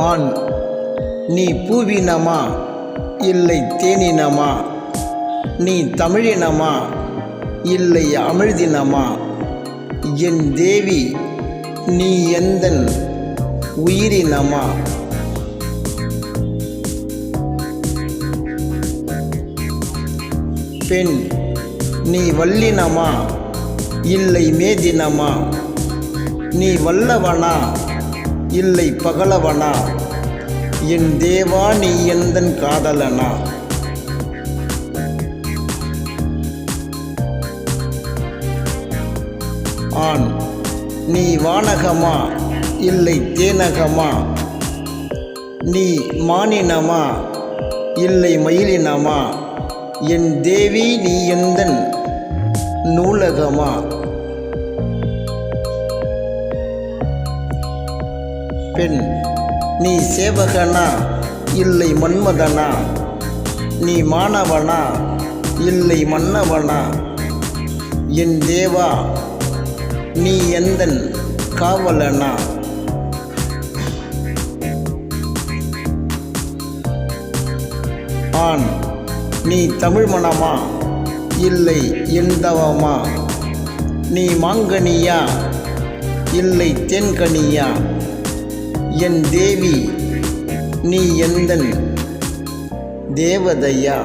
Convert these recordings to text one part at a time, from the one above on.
ஆண் நீ பூவினமா? இல்லை தேனினமா? நீ தமிழினமா? இல்லை அமிழ்தினமா? என் தேவி நீ எந்தன் உயிரினமா? பெண் நீ வல்லினமா? இல்லை மேதினமா? நீ வல்லவனா? இல்லை பகலவனா? என் தேவா நீ எந்தன் காதலனா? ஆண் நீ வானகமா? இல்லை தேனகமா? நீ மானினமா? இல்லை மயிலினமா? என் தேவி நீ எந்தன் நூலகமா? பெண் நீ சேவகனா? இல்லை மன்மதனா நீ மாணவனா? இல்லை மன்னவனா? என் தேவா நீ எந்தன் காவலனா? ஆண் நீ தமிழ் மனமா? இல்லை எந்தவமா நீ மாங்கனியா? இல்லை தென்கனியா? என் தேவி நீ எந்தன் தேவதையா?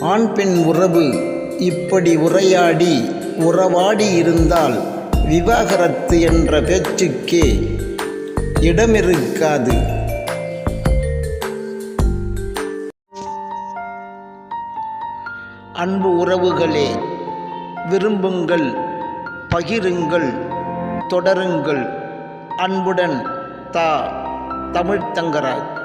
ஆண் பெண் உறவு இப்படி உரையாடி உறவாடி இருந்தால் விவாகரத்து என்ற பேச்சுக்கே இடமிருக்காது. அன்பு உறவுகளே விரும்புங்கள் பகிருங்கள் தொடருங்கள். அன்புடன் தா தமிழ்த்தங்கராஜ்